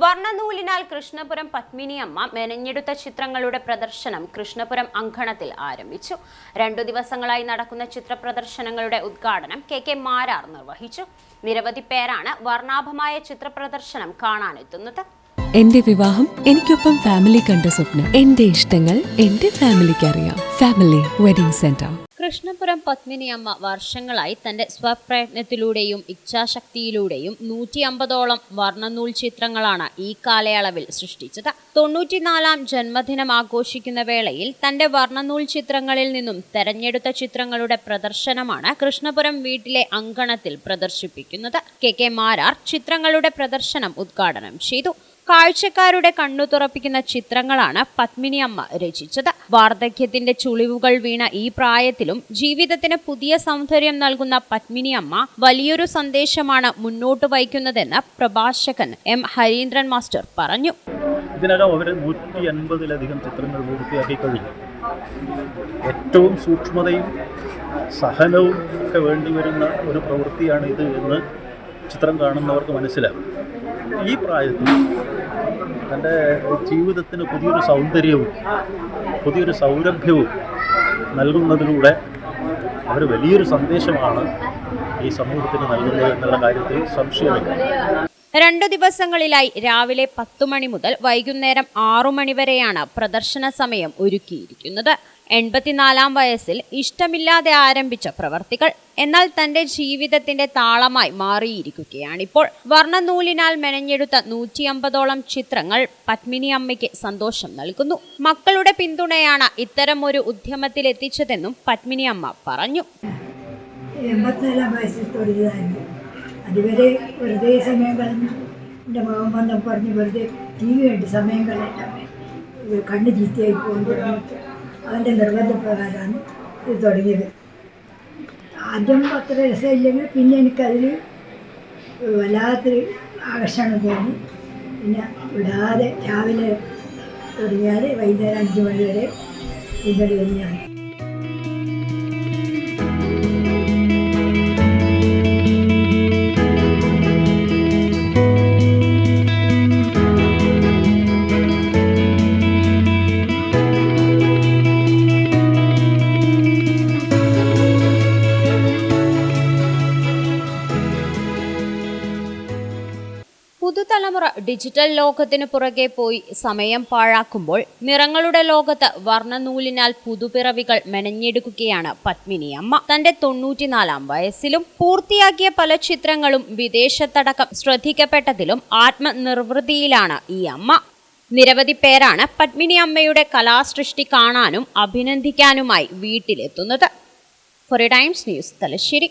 വർണനൂലിനാൽ കൃഷ്ണപുരം പത്മിനിയമ്മ മെനഞ്ഞെടുത്ത ചിത്രങ്ങളുടെ പ്രദർശനം കൃഷ്ണപുരം അങ്കണത്തിൽ ആരംഭിച്ചു. രണ്ടു ദിവസങ്ങളായി നടക്കുന്ന ചിത്ര പ്രദർശനങ്ങളുടെ ഉദ്ഘാടനം കെ കെ മാരാർ നിർവഹിച്ചു. നിരവധി പേരാണ് വർണാഭമായ ചിത്ര പ്രദർശനം കാണാനെത്തുന്നത്. എന്റെ വിവാഹം എനിക്കൊപ്പം ഫാമിലി കണ്ട സ്വപ്നം. എന്റെ ഇഷ്ടങ്ങൾ എന്റെ ഫാമിലിക്ക് അറിയാം. ഫാമിലി വെഡിംഗ് സെന്റർ കൃഷ്ണപുരം പത്മിനിയമ്മ വർഷങ്ങളായി തന്റെ സ്വപ്രയത്നത്തിലൂടെയും ഇച്ഛാശക്തിയിലൂടെയും നൂറ്റി അമ്പതോളം വർണനൂൽ ചിത്രങ്ങളാണ് ഈ കാലയളവിൽ സൃഷ്ടിച്ചത്. തൊണ്ണൂറ്റിനാലാം ജന്മദിനം ആഘോഷിക്കുന്ന വേളയിൽ തന്റെ വർണനൂൽ ചിത്രങ്ങളിൽ നിന്നും തെരഞ്ഞെടുത്ത ചിത്രങ്ങളുടെ പ്രദർശനമാണ് കൃഷ്ണപുരം വീട്ടിലെ അങ്കണത്തിൽ പ്രദർശിപ്പിക്കുന്നത്. കെ കെ മാരാർ ചിത്രങ്ങളുടെ പ്രദർശനം ഉദ്ഘാടനം ചെയ്തു. കാഴ്ചക്കാരുടെ കണ്ണു തുറപ്പിക്കുന്ന ചിത്രങ്ങളാണ് പത്മിനി അമ്മ രചിച്ചത്. വാർദ്ധക്യത്തിന്റെ ചുളിവുകൾ വീണ ഈ പ്രായത്തിലും ജീവിതത്തിന് പുതിയ സൗന്ദര്യം നൽകുന്ന പത്മിനി അമ്മ വലിയൊരു സന്ദേശമാണ് മുന്നോട്ട് വയ്ക്കുന്നതെന്ന് പ്രഭാഷകൻ എം ഹരീന്ദ്രൻ മാസ്റ്റർ പറഞ്ഞു. ഇതിനകം അവർ ചിത്രങ്ങൾ പൂർത്തിയാക്കി കഴിഞ്ഞു ഏറ്റവും സൂക്ഷ്മതയും സഹനവും ഒക്കെ വേണ്ടിവരുന്ന ഒരു പ്രവൃത്തിയാണ് ഇത് എന്ന് ചിത്രം കാണുന്നവർക്ക് മനസ്സിലാവും ഈ പ്രായത്തിൽ തന്റെ ജീവിതത്തിന് പുതിയൊരു സൗന്ദര്യവും പുതിയൊരു സൗരഭ്യവും നൽകുന്നതിലൂടെ അവർ വലിയൊരു സന്ദേശമാണ് ഈ സമൂഹത്തിന് നൽകുന്നത് എന്നുള്ള കാര്യത്തിൽ സംശയമില്ല. രണ്ടു ദിവസങ്ങളിലായി രാവിലെ പത്തു മണി മുതൽ വൈകുന്നേരം ആറു മണി വരെയാണ് പ്രദർശന സമയം ഒരുക്കിയിരിക്കുന്നത്. എൺപത്തിനാലാം വയസ്സിൽ ഇഷ്ടമില്ലാതെ ആരംഭിച്ച പ്രവർത്തികൾ എന്നാൽ തന്റെ ജീവിതത്തിന്റെ താളമായി മാറിയിരിക്കുകയാണിപ്പോൾ. വർണനൂലിനാൽ മെനഞ്ഞെടുത്ത നൂറ്റി അമ്പതോളം ചിത്രങ്ങൾ പത്മിനി അമ്മയ്ക്ക് സന്തോഷം നൽകുന്നു. മക്കളുടെ പിന്തുണയാണ് ഇത്തരം ഒരു ഉദ്യമത്തിലെത്തിച്ചതെന്നും പത്മിനി അമ്മ പറഞ്ഞു. എൺപത്തിനാലാം വയസ്സിൽ തുടങ്ങിയതായിരുന്നു. അതുവരെ വെറുതെ സമയം കളഞ്ഞു. എന്റെ മകൻ വന്ന് പറഞ്ഞ് വെറുതെ ടി വി കണ്ട് സമയം കളയണ്ടമ്മേ കണ്ണ് ചീത്തയായി തുടങ്ങിയിട്ട് അവന്റെ നിർബന്ധപ്രകാരമാണ് ഇത് തുടങ്ങിയത്. ആദ്യം അത്ര രസമില്ലെങ്കിൽ പിന്നെ എനിക്കതിൽ വല്ലാത്തൊരു ആകർഷണം തോന്നി. പിന്നെ വിടാതെ രാവിലെ തുടങ്ങിയാൽ വൈകുന്നേരം അഞ്ച് മണി വരെ പിന്നീട് തന്നെയാണ്. പുതുതലമുറ ഡിജിറ്റൽ ലോകത്തിന് പുറകെ പോയി സമയം പാഴാക്കുമ്പോൾ നിറങ്ങളുടെ ലോകത്ത് വർണനൂലിനാൽ പുതുപിറവികൾ മെനഞ്ഞെടുക്കുകയാണ് പത്മിനി അമ്മ. തന്റെ തൊണ്ണൂറ്റിനാലാം വയസ്സിലും പൂർത്തിയാക്കിയ പല ചിത്രങ്ങളും വിദേശത്തടക്കം ശ്രദ്ധിക്കപ്പെട്ടതിലും ആത്മനിർവൃതിയിലാണ് ഈ അമ്മ. നിരവധി പേരാണ് പത്മിനി അമ്മയുടെ കലാസൃഷ്ടി കാണാനും അഭിനന്ദിക്കാനുമായി വീട്ടിലെത്തുന്നത്. Four times news Thalassery.